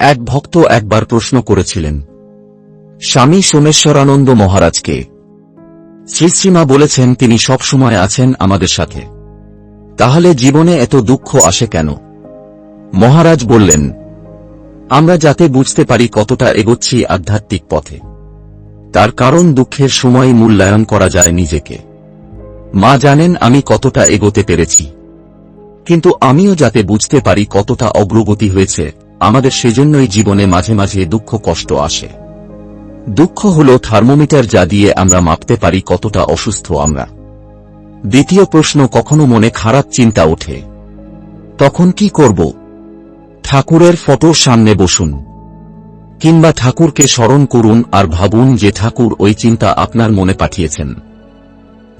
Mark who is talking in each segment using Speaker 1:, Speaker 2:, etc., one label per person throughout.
Speaker 1: এক ভক্ত একবার প্রশ্ন করেছিলেন, স্বামী সোমেশ্বরানন্দ মহারাজকে। শ্রীশ্রীমা বলেছেন, তিনি সবসময় আছেন আমাদের সাথে। তাহলে জীবনে এত দুঃখ আসে কেন? মহারাজ বললেন, আমরা যাতে বুঝতে পারি কতটা এগোচ্ছি আধ্যাত্মিক পথে। তার কারণ দুঃখের সময় মূল্যায়ন করা যায় নিজেকে। মা জানেন আমি কতটা এগোতে পেরেছি। কিন্তু আমিও যাতে বুঝতে পারি কতটা অগ্রগতি হয়েছে, আমাদের সেজন্যই জীবনে মাঝে মাঝে দুঃখ কষ্ট আসে। দুঃখ হল থার্মোমিটার যা দিয়ে আমরা মাপতে পারি কতটা অসুস্থ আমরা। দ্বিতীয় প্রশ্ন, কখনো মনে খারাপ চিন্তা ওঠে? তখন কি করব? ঠাকুরের ফটোর সামনে বসুন। কিংবা ঠাকুরকে স্মরণ করুন আর ভাবুন যে ঠাকুর ওই চিন্তা আপনার মনে পাঠিয়েছেন।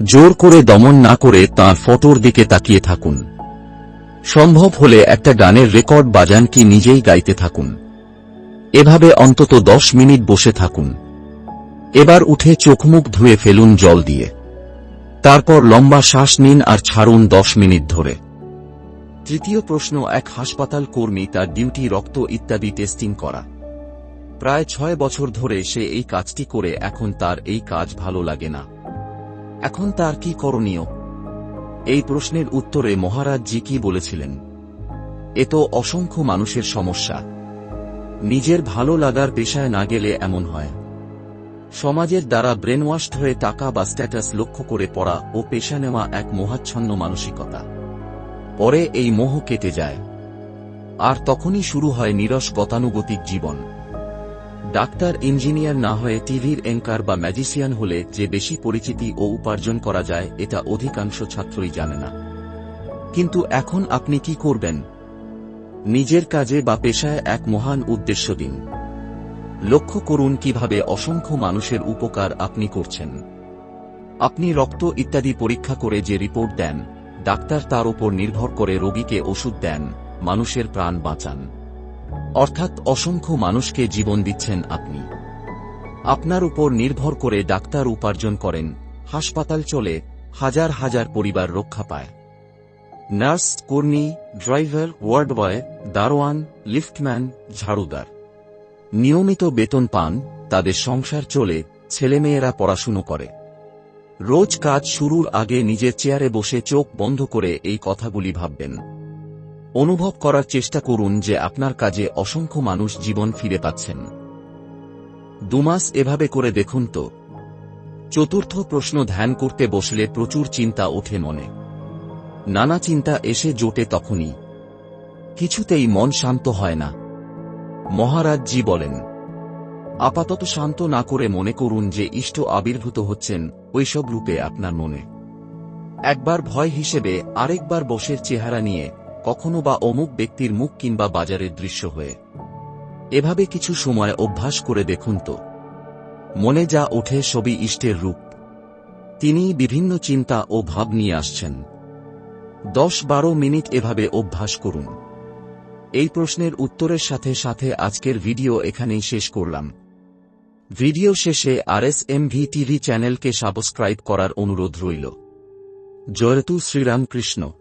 Speaker 1: জোর করে দমন না করে তাঁর ফটোর দিকে তাকিয়ে থাকুন। সম্ভব হলে একটা গানের রেকর্ড বাজান কি নিজেই গাইতে থাকুন। এভাবে অন্তত দশ মিনিট বসে থাকুন। এবার উঠে চোখমুখ ধুয়ে ফেলুন জল দিয়ে। তারপর লম্বা শ্বাস নিন আর ছাড়ুন দশ মিনিট ধরে। তৃতীয় প্রশ্ন, এক হাসপাতাল কর্মী তার ডিউটি, রক্ত ইত্যাদি টেস্টিং করা। প্রায় ছয় বছর ধরে সে এই কাজটি করে এখন তার এই কাজ ভালো লাগে না। এখন তার কি করণীয়? এই প্রশ্নের উত্তরে মহারাজ জি কি বলেছিলেন? এ তো অসংখ্য মানুষের সমস্যা। নিজের ভালো লাগার পেশায় না গেলে এমন হয়। সমাজের দ্বারা ব্রেনওয়াশড হয়ে টাকা বা স্ট্যাটাস লক্ষ্য করে পড়া ও পেশা নেওয়া এক মোহাচ্ছন্ন মানসিকতা। পরে এই মোহ কেটে যায়। আর তখনই শুরু হয় নিরস গতানুগতিক জীবন। ডাক্তার, ইঞ্জিনিয়ার না হয়ে টিভির অ্যাঙ্কার বা ম্যাজিসিয়ান হলে যে বেশি পরিচিতি ও উপার্জন করা যায়, এটা অধিকাংশ ছাত্রই জানে না। কিন্তু এখন আপনি কি করবেন? নিজের কাজে বা পেশায় এক মহান উদ্দেশ্য দিন। লক্ষ্য করুন কীভাবে অসংখ্য মানুষের উপকার আপনি করছেন। আপনি রক্ত ইত্যাদি পরীক্ষা করে যে রিপোর্ট দেন, ডাক্তার তার উপর নির্ভর করে রোগীকে ওষুধ দেন, মানুষের প্রাণ বাঁচান। অর্থাৎ অসংখ্য মানুষকে জীবন দিচ্ছেন আপনি। আপনার উপর নির্ভর করে ডাক্তার উপার্জন করেন, হাসপাতাল চলে, হাজার হাজার পরিবার রক্ষা পায়। নার্স কর্মী ড্রাইভার ওয়ার্ড বয় দারোয়ান, লিফটম্যান, ঝাড়ুদার। নিয়মিত বেতন পান, তাদের সংসার চলে, ছেলেমেয়েরা পড়াশুনো করে। রোজ কাজ শুরুর আগে নিজের চেয়ারে বসে চোখ বন্ধ করে এই কথাগুলি ভাববেন। অনুভব করার চেষ্টা করুন যে আপনার কাজে অসংখ্য মানুষ জীবন ফিরে পাচ্ছেন। দুমাস এভাবে করে দেখুন তো। চতুর্থ প্রশ্ন ধ্যান করতে বসলে প্রচুর চিন্তা ওঠে মনে। নানা চিন্তা এসে জোটে তখনই। কিছুতেই মন শান্ত হয় না। মহারাজ জি বলেন, আপাতত শান্ত না করে মনে করুন যে ইষ্ট আবির্ভূত হচ্ছেন ওইসব রূপে আপনার মনে। একবার ভয় হিসেবে আরেকবার বসের চেহারা নিয়ে কখনো বা অমুক ব্যক্তির মুখ কিংবা বাজারের দৃশ্য হয়ে। এভাবে কিছু সময় অভ্যাস করে দেখুন তো। মনে যা ওঠে সবই ইষ্টের রূপ। তিনি বিভিন্ন চিন্তা ও ভাব নিয়ে আসছেন। দশ বারো মিনিট এভাবে অভ্যাস করুন। এই প্রশ্নের উত্তরের সাথে সাথে আজকের ভিডিও এখানেই শেষ করলাম। ভিডিও শেষে আরএসএমভি টিভি চ্যানেলকে সাবস্ক্রাইব করার অনুরোধ রইল। জয়তু শ্রীরামকৃষ্ণ।